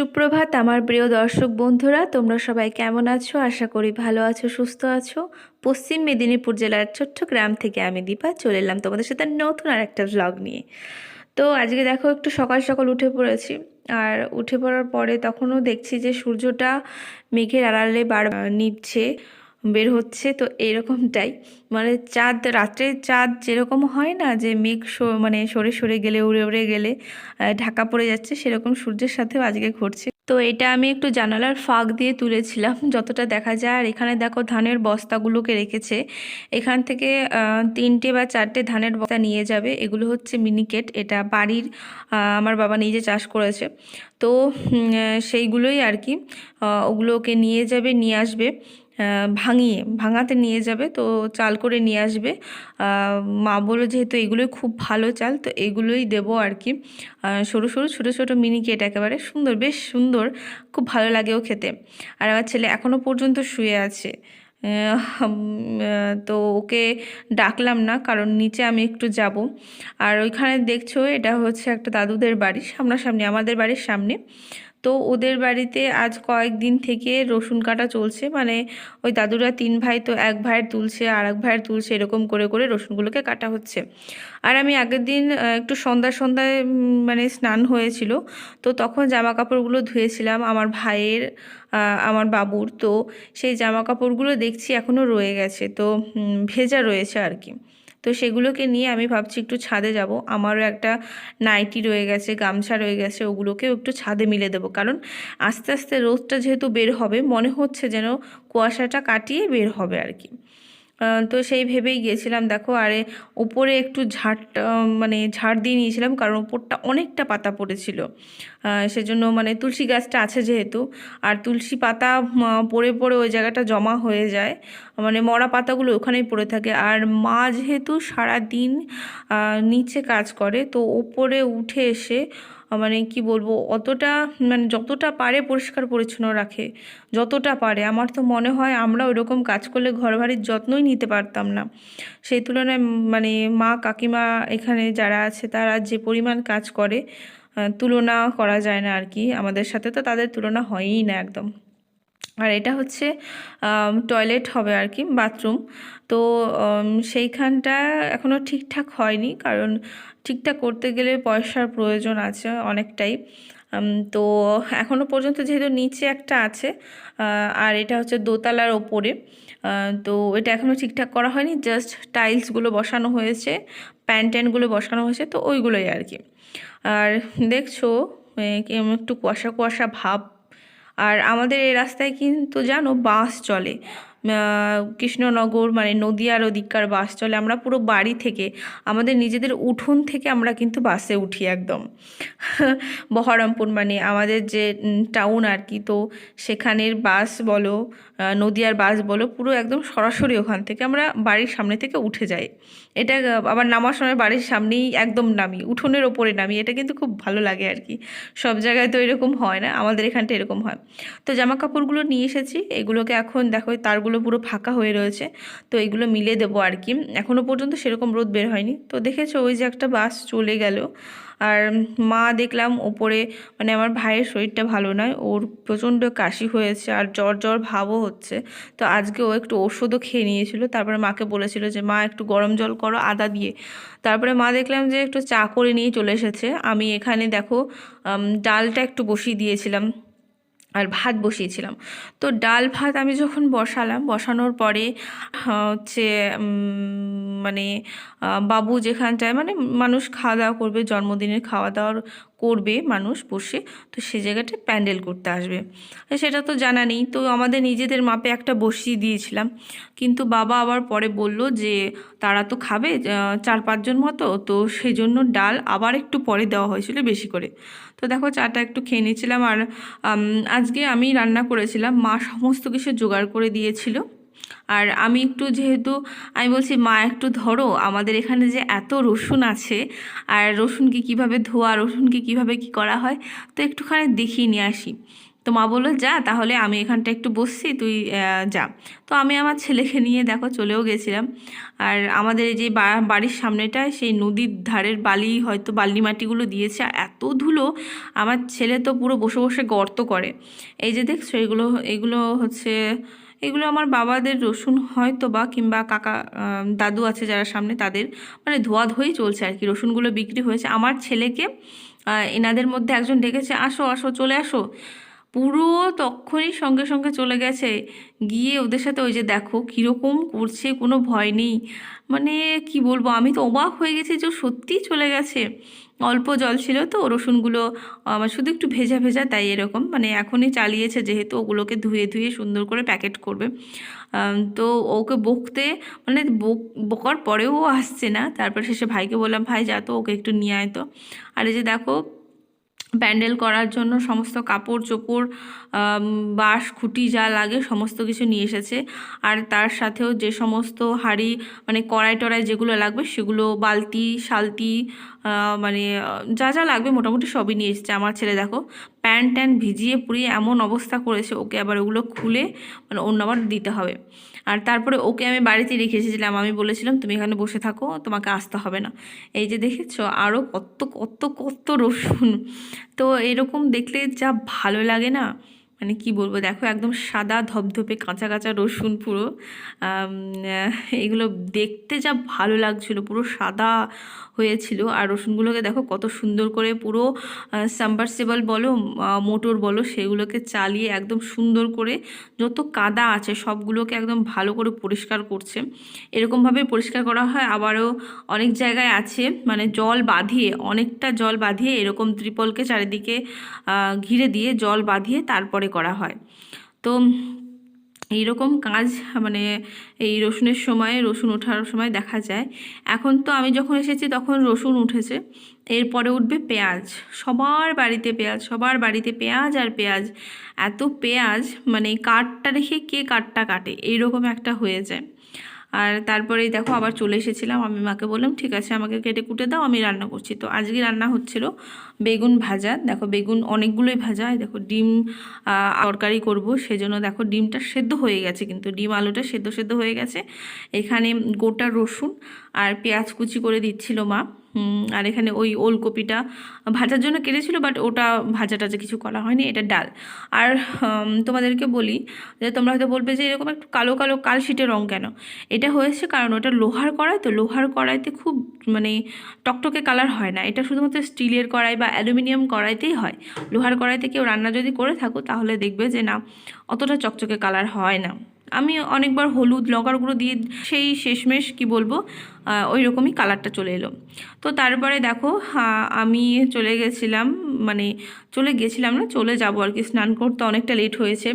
সুপ্রভাত আমার প্রিয় দর্শক বন্ধুরা, তোমরা সবাই কেমন আছো? আশা করি ভালো আছো, সুস্থ আছো। পশ্চিম মেদিনীপুর জেলার ছোট্ট গ্রাম থেকে আমি দীপা, চলে এলাম তোমাদের সাথে নতুন আর একটা ব্লগ নিয়ে। তো আজকে দেখো, একটু সকাল সকাল উঠে পড়েছি। আর উঠে পড়ার পরে তখনও দেখছি যে সূর্যটা মেঘের আড়ালে বার নিচ্ছে। বের হচ্ছে, তো এরকমটাই। মানে চাঁদ রাত্রে চাঁদ যেরকম হয় না যে মেঘ মানে সরে সরে গেলে, উড়ে উড়ে গেলে ঢাকা পড়ে যাচ্ছে, সেরকম সূর্যের সাথেও আজকে ঘটছে। তো এটা আমি একটু জানালার ফাঁক দিয়ে তুলেছিলাম, যতটা দেখা যায়। আর এখানে দেখো ধানের বস্তাগুলোকে রেখেছে। এখান থেকে তিনটে বা চারটে ধানের বস্তা নিয়ে যাবে। এগুলো হচ্ছে মিনিকেট এটা বাড়ির আমার বাবা নিজে চাষ করেছে। তো সেইগুলোই আর কি ওগুলোকে নিয়ে যাবে, নিয়ে আসবে। ভাঙিয়ে, ভাঙাতে নিয়ে যাবে, তো চাল করে নিয়ে আসবে। মা বলো যেহেতু এগুলোই খুব ভালো চাল, তো এগুলোই দেবো আর কি। সরু সরু, ছোটো ছোটো মিনি কেট একেবারে সুন্দর, বেশ সুন্দর, খুব ভালো লাগেও খেতে। আর আমার ছেলে এখনও পর্যন্ত শুয়ে আছে। তো ওকে ডাকলাম না, কারণ নিচে আমি একটু যাব। আর ওইখানে দেখছ, এটা হচ্ছে একটা দাদুদের বাড়ি, সামনাসামনি, আমাদের বাড়ির সামনে। তো ওদের বাড়িতে আজ কয়েকদিন থেকে রসুন কাটা চলছে। মানে ওই দাদুরা তিন ভাই তো এক ভাইয়ের তুলছে আর এক ভাইয়ের তুলছে, এরকম করে করে রসুনগুলোকে কাটা হচ্ছে। আর আমি আগের দিন একটু সন্ধ্যা সন্ধ্যায় মানে স্নান হয়েছিল। তো তখন জামা কাপড়গুলো ধুয়েছিলাম আমার ভাইয়ের আমার বাবুর। তো সেই জামা কাপড়গুলো দেখছি এখনও রয়ে গেছে। তো ভেজা রয়েছে আর কি। তো সেগুলোকে নিয়ে আমি ভাবছি একটু ছাদে যাব। আমারও একটা নাইটি রয়ে গেছে, গামছা রয়ে গেছে, ওগুলোকেও একটু ছাদে মিলে দেবো। কারণ আস্তে আস্তে রোদটা যেহেতু বের হবে, মনে হচ্ছে যেন কুয়াশাটা কাটিয়ে বের হবে আর কি। তো সেই ভেবেই গিয়েছিলাম, দেখো, আরে ওপরে একটু ঝাড় মানে ঝাড় দিয়ে নিয়েছিলাম, কারণ ওপরটা অনেকটা পাতা পড়েছিল। সেজন্য মানে তুলসী গাছটা আছে যেহেতু, আর তুলসী পাতা পড়ে পড়ে ওই জায়গাটা জমা হয়ে যায়। মানে মরা পাতাগুলো ওখানেই পড়ে থাকে। আর মা যেহেতু সারা দিন নিচে কাজ করে, তো ওপরে উঠে এসে মানে কি বলব, অতটা মানে যতটা পারে পরিষ্কার পরিচ্ছন্ন রাখে, যতটা পারে। আমার তো মনে হয় আমরা ওইরকম কাজ করলে ঘর বাড়ির যত্নই নিতে পারতাম না। সেই তুলনায় মানে মা, কাকিমা এখানে যারা আছে, তারা যে পরিমাণ কাজ করে তুলনা করা যায় না আর কি। আমাদের সাথে তো তাদের তুলনা হয়ই না একদম। আর এটা হচ্ছে টয়লেট হবে আর কি বাথরুম তো সেইখানটা এখনও ঠিকঠাক হয়নি, কারণ ঠিকঠাক করতে গেলে পয়সার প্রয়োজন আছে অনেকটাই। তো এখনও পর্যন্ত যেহেতু নিচে একটা আছে আর এটা হচ্ছে দোতলার ওপরে তো এটা এখনও ঠিকঠাক করা হয়নি জাস্ট টাইলসগুলো বসানো হয়েছে প্যান ট্যানগুলো বসানো হয়েছে, তো ওইগুলোই আর কি। আর দেখছ একটু কুয়াশা কুয়াশা ভাব আর আমাদের এই রাস্তায় কিন্তু জানো বাস চলে। কৃষ্ণনগর মানে নদিয়ার ওদিককার বাস চলে। আমরা পুরো বাড়ি থেকে, আমাদের নিজেদের উঠোন থেকে আমরা কিন্তু বাসে উঠি একদম। বহরমপুর মানে আমাদের যে টাউন আর কি, তো সেখানের বাস বলো নদিয়ার বাস বলো, পুরো একদম সরাসরি ওখান থেকে আমরা বাড়ির সামনে থেকে উঠে যাই। এটা আবার নামার সময় বাড়ির সামনেই একদম নামি, উঠোনের ওপরে নামি। এটা কিন্তু খুব ভালো লাগে আর কি। সব জায়গায় তো এরকম হয় না, আমাদের এখানটা এরকম হয়। তো জামা কাপড়গুলো নিয়ে এসেছি, এগুলোকে এখন দেখো এই তারগুলো পুরো ফাঁকা হয়ে রয়েছে। তো এগুলো মিলে দেবো আর কি এখনও পর্যন্ত সেরকম রোদ বের হয়নি। তো দেখেছ, ওই যে একটা বাস চলে গেল। আর মা দেখলাম ওপরে মানে আমার ভাইয়ের শরীরটা ভালো নয়, ওর প্রচণ্ড কাশি হয়েছে আর জ্বর জ্বর ভাবও হচ্ছে। তো আজকে ও একটু ওষুধও খেয়ে নিয়েছিল। তারপরে মাকে বলেছিল যে, মা, একটু গরম জল করো, আদা দিয়ে। তারপরে মা দেখলাম যে, একটু চা করে নিয়ে চলে এসেছে। আমি এখানে দেখো ডালটা একটু বসিয়ে দিয়েছিলাম। আর ভাত বসিয়েছিলাম। তো ডাল ভাত আমি যখন বসালাম বসানোর পরে হচ্ছে উম, মানে বাবু যেখানটায় মানে মানুষ খাওয়া দাওয়া করবে, জন্মদিনের খাওয়া দাওয়ার করবে মানুষ বসে, তো সে জায়গাটায় প্যান্ডেল করতে আসবে। সেটা তো জানা নেই। তো আমাদের নিজেদের মাপে একটা বসিয়ে দিয়েছিলাম। কিন্তু বাবা আবার পরে বলল যে, তারা তো খাবে চার পাঁচজন মতো, তো সেজন্য ডাল আবার একটু পরে দেওয়া হয়েছিল বেশি করে। তো দেখো চাটা একটু খেয়ে নিয়েছিলাম আর আজকে আমি রান্না করেছিলাম। মা সমস্ত কিছু জোগাড় করে দিয়েছিল। আর আমি একটু যেহেতু, আমি বলছি, মা, একটু ধরো, আমাদের এখানে যে এত রসুন আছে, আর রসুনকে কীভাবে ধোয়া, রসুনকে কীভাবে কি করা হয়, তো একটুখানি দেখিয়ে নিয়ে আসি। তো মা বলল, যা, তাহলে আমি এখানটা একটু বসছি, তুই যা। তো আমি আমার ছেলেকে নিয়ে, দেখো, চলেও গেছিলাম। আর আমাদের এই যে বাড়ির সামনেটায় সেই নদীর ধারের বালি, হয়তো বালি মাটিগুলো দিয়েছে, আর এত ধুলো, আমার ছেলে তো পুরো বসে বসে গর্ত করে। এই যে দেখছ, এগুলো এগুলো হচ্ছে এগুলো আমার বাবাদের রসুন হয়তো বা কিংবা কাকা দাদু আছে যারা সামনে তাদের মানে ধোয়া ধোয়াই চলছে আর কি। রসুনগুলো বিক্রি হয়েছে। আমার ছেলেকে এনাদের মধ্যে একজন ডেকেছে, আসো আসো, চলে আসো। পুরো তখনই সঙ্গে সঙ্গে চলে গেছে। গিয়ে ওদের সাথে ওই যে দেখো কীরকম করছে, কোনো ভয় নেই। মানে কি বলব, আমি তো অবাক হয়ে গেছি যে ও সত্যিই চলে গেছে। অল্প জল ছিল তো, রসুনগুলো আমার শুধু একটু ভেজা ভেজা তাই এরকম। মানে এখনই চালিয়েছে যেহেতু ওগুলোকে ধুয়ে ধুয়ে সুন্দর করে প্যাকেট করবে। তো ওকে বকতে মানে বক, বকার পরেও আসছে না। তারপর শেষে ভাইকে বললাম, ভাই যা তো, ওকে একটু নিয়ে আয় তো। আর এই যে দেখো প্যান্ডেল করার জন্য সমস্ত কাপড় চোপড় বাঁশ, খুঁটি যা লাগে সমস্ত কিছু নিয়ে এসেছে। আর তার সাথেও যে সমস্ত হাঁড়ি মানে কড়াই টড়াই যেগুলো লাগবে সেগুলো, বালতি শালতি মানে যা যা লাগবে মোটামুটি সবই নিয়ে এসেছে। আমার ছেলে দেখো, প্যান্ট ট্যান্ট ভিজিয়ে পুড়িয়ে এমন অবস্থা করেছে, ওকে আবার ওগুলো খুলে মানে অন্য আবার দিতে হবে। আর তারপরে ওকে আমি বাড়িতে রেখে এসেছিলাম। আমি বলেছিলাম, তুমি এখানে বসে থাকো, তোমাকে আসতে হবে না। এই যে দেখেছ আরও কত কত কত রসুন। তো এরকম দেখলে যা ভালো লাগে না? মানে কি বলব, দেখো একদম সাদা ধপধপে কাঁচা কাঁচা রসুন পুরো এগুলো দেখতে যা ভালো লাগছিল, পুরো সাদা হয়েছিল। আর রসুনগুলোকে দেখো কত সুন্দর করে পুরো সাবমার্সিবল বলো মোটর বলো, সেগুলোকে চালিয়ে একদম সুন্দর করে যত কাদা আছে সবগুলোকে একদম ভালো করে পরিষ্কার করছে। এরকমভাবে পরিষ্কার করা হয়, আবারও অনেক জায়গায় আছে মানে জল বাঁধিয়ে, অনেকটা জল বাঁধিয়ে এরকম ত্রিপলকে চারিদিকে ঘিরে দিয়ে জল বাঁধিয়ে তারপরে করা হয়। তো এই রকম কাজ মানে এই রসুনের সময়, রসুন ওঠার সময় দেখা যায়। এখন তো আমি যখন এসেছি তখন রসুন উঠেছে। এরপরে উঠবে পেঁয়াজ। সবার বাড়িতে পেঁয়াজ, সবার বাড়িতে পেঁয়াজ আর পেঁয়াজ। এত পেঁয়াজ মানে কাঠটা রেখে কে কাঠটা কাটে? এইরকম একটা হয়ে যায়। আর তারপরেই দেখো আবার চলে এসেছিলাম। আমি মাকে বললাম, ঠিক আছে, আমাকে কেটে কুটে দাও, আমি রান্না করছি। তো আজকে রান্না হচ্ছিল বেগুন ভাজা। দেখো বেগুন অনেকগুলোই ভাজা। দেখো ডিম তরকারি করব, সেজন্য দেখো ডিমটা সেদ্ধ হয়ে গেছে কিন্তু। ডিম আলুটা সেদ্ধ সেদ্ধ হয়ে গেছে। এখানে গোটা রসুন আর পেঁয়াজ কুচি করে দিচ্ছিল মা। আর এখানে ওই ওলকপিটা ভাজার জন্য কেটেছিল বাট ওটা ভাজা টাজা কিছু করা হয়নি, এটা ডাল। আর তোমাদেরকে বলি যে তোমরা হয়তো বলবে যে এরকম একটু কালো কালো কালশিটে রং কেন? এটা হয়েছে কারণ ওটা লোহার কড়াই, তো লোহার কড়াইতে খুব মানে টকটকে কালার হয় না। এটা শুধুমাত্র স্টিলের কড়াই বা অ্যালুমিনিয়াম কড়াইতেই হয়। লোহার কড়াইতে কেউ রান্না যদি করে থাকো, তাহলে দেখবে যে না, অতটা চকচকে কালার হয় না। আমি অনেকবার হলুদ লঙ্কার গুঁড়ো দিয়ে সেই শেষমেশ, কি বলব ওই রকমই কালারটা চলে এলো। তো তারপরে দেখো আমি চলে গেছিলাম মানে চলে গেছিলাম না, চলে যাব আর কি, স্নান করতে অনেকটা লেট হয়েছে।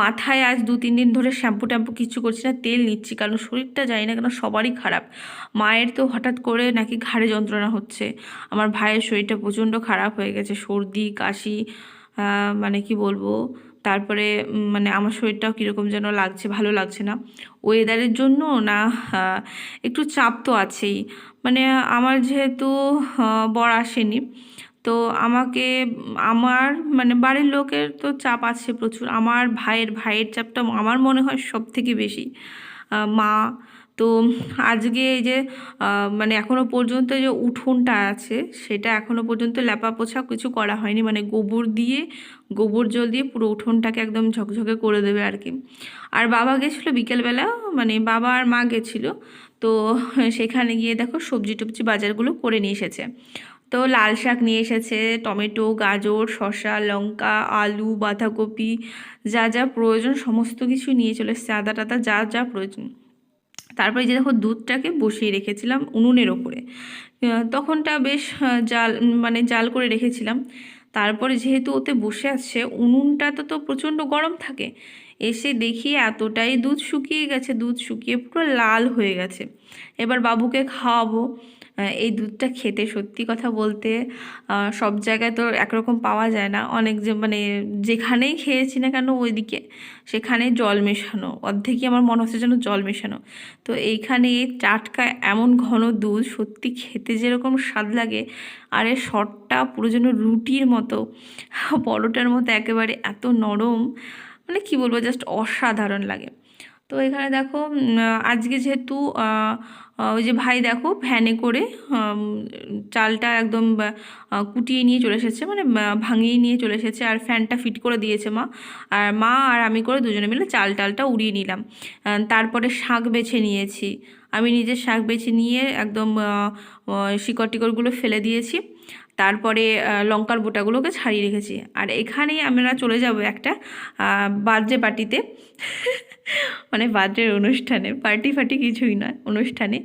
মাথায় আজ দু, তিন দিন ধরে শ্যাম্পু ট্যাম্পু কিছু করছি না, তেল নিচ্ছি, কারণ শরীরটা জানি না কেন সবারই খারাপ। মায়ের তো হঠাৎ করে নাকি ঘাড়ে যন্ত্রণা হচ্ছে। আমার ভাইয়ের শরীরটা প্রচণ্ড খারাপ হয়ে গেছে, সর্দি, কাশি মানে কি বলব তারপরে মানে আমার শরীরটাও কীরকম যেন লাগছে, ভালো লাগছে না। ওয়েদারের জন্য না একটু চাপ তো আছেই। মানে আমার যেহেতু বর আসেনি, তো আমাকে, আমার মানে বাড়ির লোকের তো চাপ আছে প্রচুর। আমার ভাইয়ের ভাইয়ের চাপটা আমার মনে হয় সব থেকে বেশি মা তো আজকে এই যে মানে এখনও পর্যন্ত যে উঠোনটা আছে, সেটা এখনও পর্যন্ত লেপা পোছা কিছু করা হয়নি। মানে গোবর দিয়ে, গোবর জল দিয়ে পুরো উঠোনটাকে একদম ঝকঝকে করে দেবে আর কি। আর বাবা গেছিল বিকেলবেলা মানে বাবা আর মা গেছিল, তো সেখানে গিয়ে দেখো সবজি টবজি বাজারগুলো করে নিয়ে এসেছে। তো লাল শাক নিয়ে এসেছে, টমেটো, গাজর, শসা, লঙ্কা, আলু, বাঁধাকপি, যা যা প্রয়োজন সমস্ত কিছু নিয়ে চলে এসেছে, আদা টাদা যা যা প্রয়োজন। তারপরে যে দেখো দুধটাকে বসিয়ে রেখেছিলাম উনুনের ওপরে। তখনটা বেশ জাল মানে জাল করে রেখেছিলাম। তারপরে যেহেতু ওতে বসে আসছে উনুনটা তো তো প্রচণ্ড গরম থাকে, এসে দেখি এতটাই দুধ শুকিয়ে গেছে, দুধ শুকিয়ে পুরো লাল হয়ে গেছে। এবার বাবুকে খাওয়াবো। এই দুধটা খেতে সত্যি কথা বলতে সব জায়গায় তো একরকম পাওয়া যায় না। অনেক যে মানে যেখানেই খেয়েছি না কেন ওইদিকে সেখানে জল মেশানো। অর্ধেকই আমার মনে হচ্ছে যেন জল মেশানো। তো এইখানে টাটকা এমন ঘন দুধ সত্যি খেতে যেরকম স্বাদ লাগে, আর এর শটটা পুরো যেন রুটির মতো। পরোটার মতো একেবারে এত নরম মানে কি বলব জাস্ট অসাধারণ লাগে। তো এখানে দেখো আজকে যেহেতু ওই যে ভাই দেখো ভ্যানে করে চালটা একদম কুটিয়ে নিয়ে চলে এসেছে মানে ভাঙিয়ে নিয়ে চলে এসেছে, আর ফ্যানটা ফিট করে দিয়েছে মা। আর মা আর আমি করে দুজনে মিলে চাল টালটা উড়িয়ে নিলাম। তারপরে শাক বেছে নিয়েছি। আমি নিজে শাক বেছে নিয়ে একদম শিকড় টিকড়গুলো ফেলে দিয়েছি। তারপরে লঙ্কার বোটাগুলোকে ছাড়িয়ে রেখেছি। আর এখানেই আমরা চলে যাব একটা বার্থডে পার্টিতে। মানে বার্থডের অনুষ্ঠানে পার্টি ফার্টি কিছুই নয় অনুষ্ঠানে।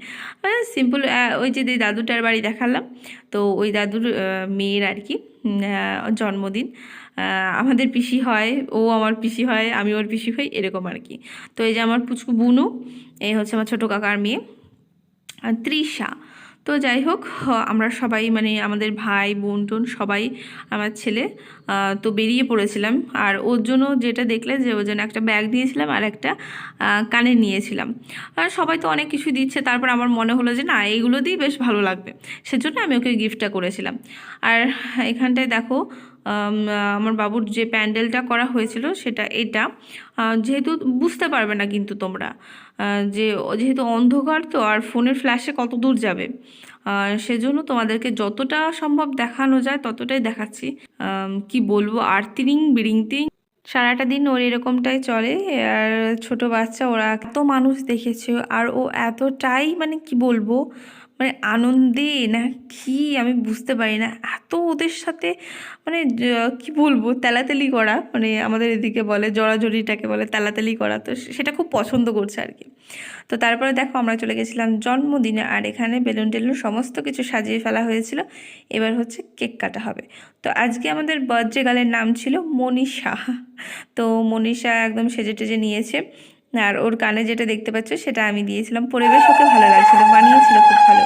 সিম্পল ওই যে দাদুটার বাড়ি দেখালাম। তো ওই দাদুর মেয়ের আর কি জন্মদিন। আমাদের পিসি হয়, ও আমার পিসি হয়, আমি ওর পিসি হই, এরকম আর কি। তো এই যে আমার পুচকু বুনু, এই হচ্ছে আমার ছোটো কাকার মেয়ে। আর তৃষা তো যাই হোক আমরা সবাই মানে আমাদের ভাই, বোন, টোন সবাই আমার ছেলে তো বেরিয়ে পড়েছিলাম। আর ওর জন্য যেটা দেখলে যে ওর জন্য একটা ব্যাগ দিয়েছিলাম আর একটা কানে নিয়েছিলাম। আর সবাই তো অনেক কিছু দিচ্ছে, তারপর আমার মনে হলো যে না এইগুলো দিয়ে বেশ ভালো লাগবে। সেজন্য আমি ওকে গিফটটা করেছিলাম। আর এখানটায় দেখো আমার বাবুর যে প্যান্ডেলটা করা হয়েছিল সেটা এটা। যেহেতু বুঝতে পারবে না কিন্তু তোমরা যে যেহেতু অন্ধকার তো আর ফোনের ফ্ল্যাশে কত দূর যাবে। সেজন্য তোমাদেরকে যতটা সম্ভব দেখানো যায় ততটাই দেখাচ্ছি। কি বলব আর্তিরিং বিড়িংতিং সারাটা দিন ওর এরকমটাই চলে, আর ছোট বাচ্চা ওরা এত মানুষ দেখেছে, আর ও এতটাই মানে কি বলব মানে আনন্দে না কি আমি বুঝতে পারি না। এত ওদের সাথে মানে কি বলব, তেলাতেলি করা। মানে আমাদের এদিকে বলে জড়াজড়িটাকে বলে তেলাতেলি করা। তো সেটা খুব পছন্দ করছে আর কি। তো তারপরে দেখো আমরা চলে গেছিলাম জন্মদিনে আর এখানে বেলুন টেলুন সমস্ত কিছু সাজিয়ে ফেলা হয়েছিল। এবার হচ্ছে কেক কাটা হবে। তো আজকে আমাদের বার্থডে গালের নাম ছিল মনীষা। তো মনীষা একদম সেজে টেজে নিয়েছে। আর ওর কানে যেটা দেখতে পাচ্ছ সেটা আমি দিয়েছিলাম পরিবেশ ওকে ভালো লাগছিল বানিয়েছিল খুব ভালো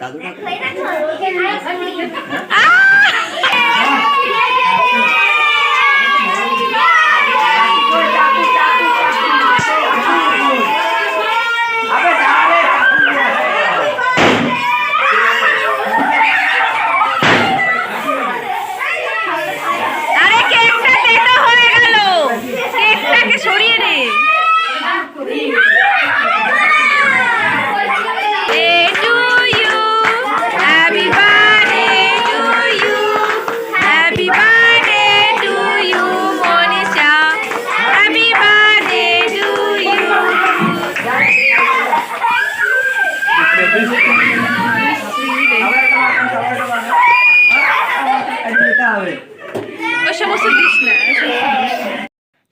দাদুটা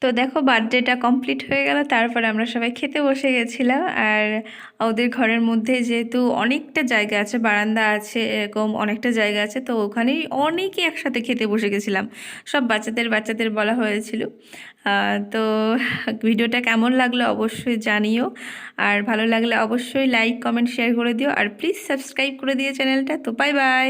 তো দেখো বার্থডেটা কমপ্লিট হয়ে গেল, তারপরে আমরা সবাই খেতে বসে গেছিলাম। আর ওদের ঘরের মধ্যে যেহেতু অনেকটা জায়গা আছে, বারান্দা আছে, এরকম অনেকটা জায়গা আছে, তো ওখানেই অনেকে একসাথে খেতে বসে গেছিলাম। সব বাচ্চাদের বাচ্চাদের বলা হয়েছিল। তো ভিডিওটা কেমন লাগল অবশ্যই জানিও। আর ভালো লাগলে অবশ্যই লাইক, কমেন্ট, শেয়ার করে দিও। আর প্লিজ সাবস্ক্রাইব করে দিও চ্যানেলটা। তো বাই বাই।